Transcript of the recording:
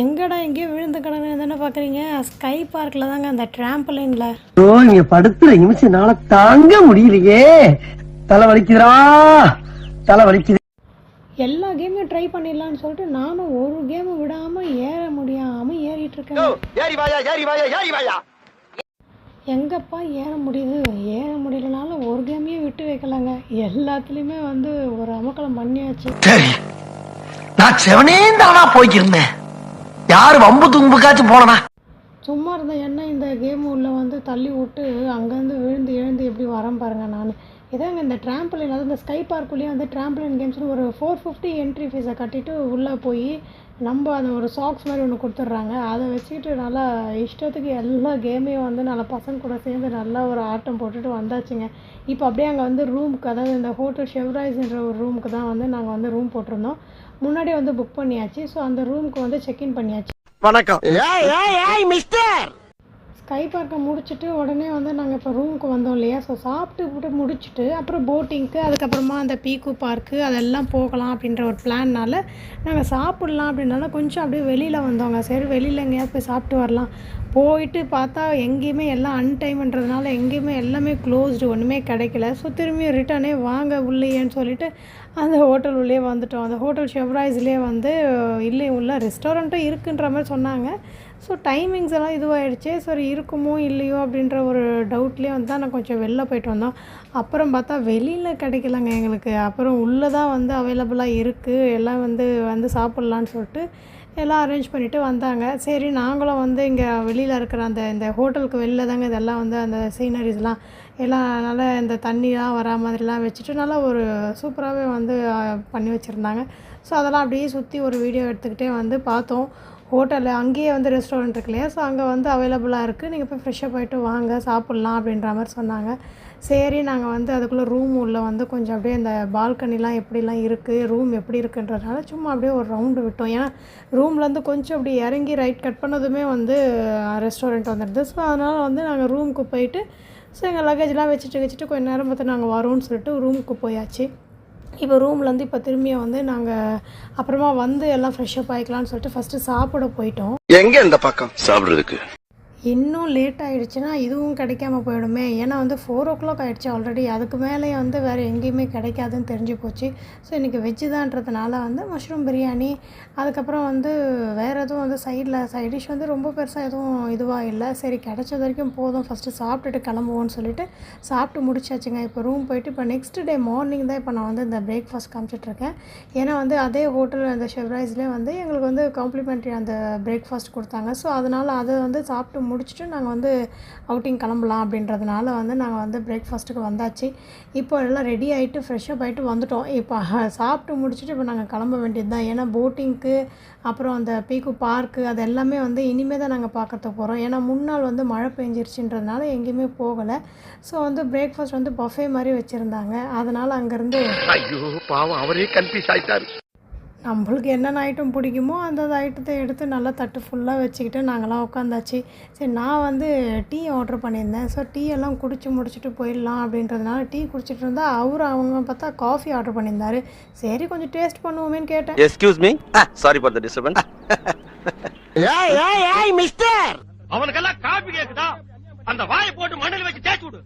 எங்கடா எங்கேயோ விழுந்து கிடக்குன்னு தானே பார்க்குறீங்க ஸ்கை பார்க்கில் தாங்க அந்த ட்ராம்பலைனில் ஓ நீங்க படுத்துற நிமிஷம் என்னால தாங்க முடியலையே. தலை வலிக்குதுடா. தலை வலிக்குது. எல்லா கேமையும் ட்ரை பண்ணிடலான்னு சொல்லிட்டு நானும் ஒரு கேமை விடாமல் ஏற முடியாமல் ஏறிட்டு இருக்கேன். ஏறி வாயா ஏறி வாயா ஏறி வாயா. எங்கப்பா ஏற முடியுது? ஏற முடியலனாலும் ஒரு கேமையும் விட்டு வைக்கலாங்க. எல்லாத்துலேயுமே வந்து ஒரு அமக்கலம் பண்ணியாச்சு. சரி நான் செவனே தானா போய்க்கிருந்தேன். யாரு வம்பு தும்புக்காச்சும் போனனா சும்மா இருந்த என்ன இந்த கேம் உள்ள வந்து தள்ளி விட்டு அங்கேருந்து விழுந்து எழுந்து எப்படி வரேன் பாருங்க நான். இதாங்க இந்த ட்ராம்பலின் அதாவது இந்த ஸ்கை பார்க்குள்ளேயே வந்து ட்ராம்பலின் கேம்ஸ்னு ஒரு ஃபோர் ஃபிஃப்டி என்ட்ரி ஃபீஸை கட்டிட்டு உள்ளே போய் நம்ம அந்த ஒரு சாக்ஸ் மாதிரி ஒன்று கொடுத்துட்றாங்க. அதை வச்சுக்கிட்டு நல்லா இஷ்டத்துக்கு எல்லா கேமையும் வந்து நல்லா பசங்க கூட சேர்ந்து நல்லா ஒரு ஆட்டம் போட்டுட்டு வந்தாச்சுங்க. இப்போ அப்படியே அங்கே வந்து ரூமுக்கு அதாவது இந்த ஹோட்டல் ஷெவ்ராய்ஸ்ன்ற ஒரு ரூமுக்கு தான் வந்து நாங்கள் வந்து ரூம் போட்டிருந்தோம். முன்னாடியே வந்து புக் பண்ணியாச்சு. ஸோ அந்த ரூமுக்கு வந்து செக்இன் பண்ணியாச்சு. வணக்கம். ஸ்கை பார்க்கை முடிச்சுட்டு உடனே வந்து நாங்கள் இப்போ ரூமுக்கு வந்தோம் இல்லையா? ஸோ சாப்பிட்டு விட்டு முடிச்சுட்டு அப்புறம் போட்டிங்க்கு அதுக்கப்புறமா அந்த பீக்கு பார்க்கு அதெல்லாம் போகலாம் அப்படின்ற ஒரு பிளான்னால நாங்கள் சாப்பிட்லாம் அப்படின்னால கொஞ்சம் அப்படியே வெளியில் வந்தோங்க. சரி வெளியில் எங்கேயாவது போய் சாப்பிட்டு வரலாம். போயிட்டு பார்த்தா எங்கேயுமே எல்லாம் அன்டைம்ன்றதுனால எங்கேயுமே எல்லாமே க்ளோஸ்டு ஒன்றுமே கிடைக்கல. ஸோ திரும்பியும் ரிட்டனே வாங்க உள்ளேன்னு சொல்லிட்டு அந்த ஹோட்டல் உள்ளே வந்துட்டோம். அந்த ஹோட்டல் ஷெவ்ராய்ஸ்லேயே வந்து இல்லை உள்ள ரெஸ்டாரண்ட்டும் இருக்குன்ற மாதிரி சொன்னாங்க. ஸோ டைமிங்ஸ் எல்லாம் இதுவாகிடுச்சு சரி இருக்குமோ இல்லையோ அப்படின்ற ஒரு டவுட்லேயே வந்து தான் நான் கொஞ்சம் வெளில போயிட்டு வந்தோம். அப்புறம் பார்த்தா வெளியில் கிடைக்கலங்க எங்களுக்கு. அப்புறம் உள்ளே தான் வந்து அவைலபிளாக இருக்குது எல்லாம் வந்து வந்து சாப்பிட்லான்னு சொல்லிட்டு எல்லாம் அரேஞ்ச் பண்ணிவிட்டு வந்தாங்க. சரி நாங்களும் வந்து இங்கே வெளியில் இருக்கிற அந்த இந்த ஹோட்டலுக்கு வெளில தாங்க இதெல்லாம் வந்து அந்த சீனரிஸ்லாம் எல்லாம் நல்லா இந்த தண்ணிலாம் வரா மாதிரிலாம் வச்சுட்டு நல்லா ஒரு சூப்பராகவே வந்து பண்ணி வச்சுருந்தாங்க. ஸோ அதெல்லாம் அப்படியே சுற்றி ஒரு வீடியோ எடுத்துக்கிட்டே வந்து பார்த்தோம். ஹோட்டலில் அங்கேயே வந்து ரெஸ்டாரண்ட் இருக்கு இல்லையா? ஸோ அங்கே வந்து அவைலபிளாக இருக்குது நீங்கள் போய் ஃப்ரெஷ்ஷாக போயிட்டு வாங்க சாப்பிட்லாம் அப்படின்ற மாதிரி சொன்னாங்க. சரி நாங்கள் வந்து அதுக்குள்ளே ரூம் உள்ளே வந்து கொஞ்சம் அப்படியே இந்த பால்கனிலாம் எப்படிலாம் இருக்குது ரூம் எப்படி இருக்குன்றதுனால சும்மா அப்படியே ஒரு ரவுண்டு விட்டோம். ஏன்னா ரூம்லேருந்து கொஞ்சம் அப்படி இறங்கி ரைட் கட் பண்ணதுமே வந்து ரெஸ்டாரண்ட் வந்துடுது. ஸோ அதனால் வந்து நாங்கள் ரூமுக்கு போயிட்டு ஸோ எங்கள் லக்கேஜ்லாம் வச்சுட்டு வச்சுட்டு கொஞ்சம் நேரம் பார்த்து நாங்கள் வரோம்னு சொல்லிட்டு ரூமுக்கு போயாச்சு. இப்போ ரூம்லேருந்து இப்போ திரும்பியும் வந்து நாங்கள் அப்புறமா வந்து எல்லாம் ஃப்ரெஷ்அப் ஆகிக்கலாம்னு சொல்லிட்டு ஃபஸ்ட்டு சாப்பிட போயிட்டோம். எங்க இந்த பக்கம்? சாப்பிட்றதுக்கு. இன்னும் லேட் ஆகிடுச்சுன்னா இதுவும் கிடைக்காம போயிடுமே. ஏன்னா வந்து ஃபோர் ஓ கிளாக் ஆகிடுச்சு ஆல்ரெடி அதுக்கு மேலே வந்து வேறு எங்கேயுமே கிடைக்காதுன்னு தெரிஞ்சு போச்சு. ஸோ இன்றைக்கி வெஜ்ஜு தான்றதுனால வந்து மஷ்ரூம் பிரியாணி அதுக்கப்புறம் வந்து வேறு எதுவும் வந்து சைடில் சைட் டிஷ் வந்து ரொம்ப பெருசாக எதுவும் இதுவாக இல்லை. சரி கிடச்சது வரைக்கும் போதும். ஃபஸ்ட்டு சாப்பிட்டுட்டு கிளம்புவோம்னு சொல்லிட்டு சாப்பிட்டு முடிச்சாச்சுங்க. இப்போ ரூம் போயிட்டு இப்போ நெக்ஸ்ட் டே மார்னிங் தான் இப்போ நான் வந்து இந்த பிரேக்ஃபாஸ்ட் காமிச்சிட்ருக்கேன். ஏன்னா வந்து அதே ஹோட்டல் அந்த ஷெவ்ரைஸ்லேயே வந்து எங்களுக்கு வந்து காம்ப்ளிமெண்ட்ரி அந்த பிரேக்ஃபாஸ்ட் கொடுத்தாங்க. ஸோ அதனால் அதை வந்து சாப்பிட்டு முடிச்சுட்டு நாங்கள் வந்து அவுட்டிங் கிளம்பலாம் அப்படின்றதுனால வந்து நாங்கள் வந்து பிரேக்ஃபாஸ்ட்டுக்கு வந்தாச்சு. இப்போ எல்லாம் ரெடி ஆகிட்டு ஃப்ரெஷ்ஷப் ஆகிட்டு வந்துட்டோம். இப்போ சாப்பிட்டு முடிச்சுட்டு இப்போ நாங்கள் கிளம்ப வேண்டியது தான் ஏன்னா போட்டிங்க்கு அப்புறம் அந்த பீக்கு பார்க்கு அது எல்லாமே வந்து இனிமேல் தான் நாங்கள் பார்க்கறதுக்கு போகிறோம் ஏன்னா முன்னாள் வந்து மழை பெஞ்சிருச்சுன்றதுனால எங்கேயுமே போகலை. ஸோ வந்து பிரேக்ஃபாஸ்ட் வந்து பஃபே மாதிரி வச்சுருந்தாங்க. அதனால் அங்கேருந்து ஐயோ பாவம் அவரே கன்ஃபியூஸ் ஆகிட்டார் நம்மளுக்கு என்னென்ன ஐட்டம் பிடிக்குமோ அந்தந்த ஐட்டத்தை எடுத்து நல்லா தட்டு ஃபுல்லாக வச்சுக்கிட்டு நாங்களாம் உட்காந்தாச்சு. சரி நான் வந்து டீ ஆர்டர் பண்ணியிருந்தேன். ஸோ டீ எல்லாம் குடிச்சு முடிச்சுட்டு போயிடலாம் அப்படின்றதுனால டீ குடிச்சிட்டு இருந்தா அவர் அவங்க பார்த்தா காஃபி ஆர்டர் பண்ணியிருந்தாரு. சரி கொஞ்சம் டேஸ்ட் பண்ணுவோமேன்னு கேட்டேன். Excuse me sorry for the disturbance ஏய் ஏய் ஏய் மிஸ்டர் அவனுக்கெல்லாம் காப்பி கேக்குதா? அந்த வாயை போட்டு மண்ணில் வச்சு தேய்ச்சி விடு.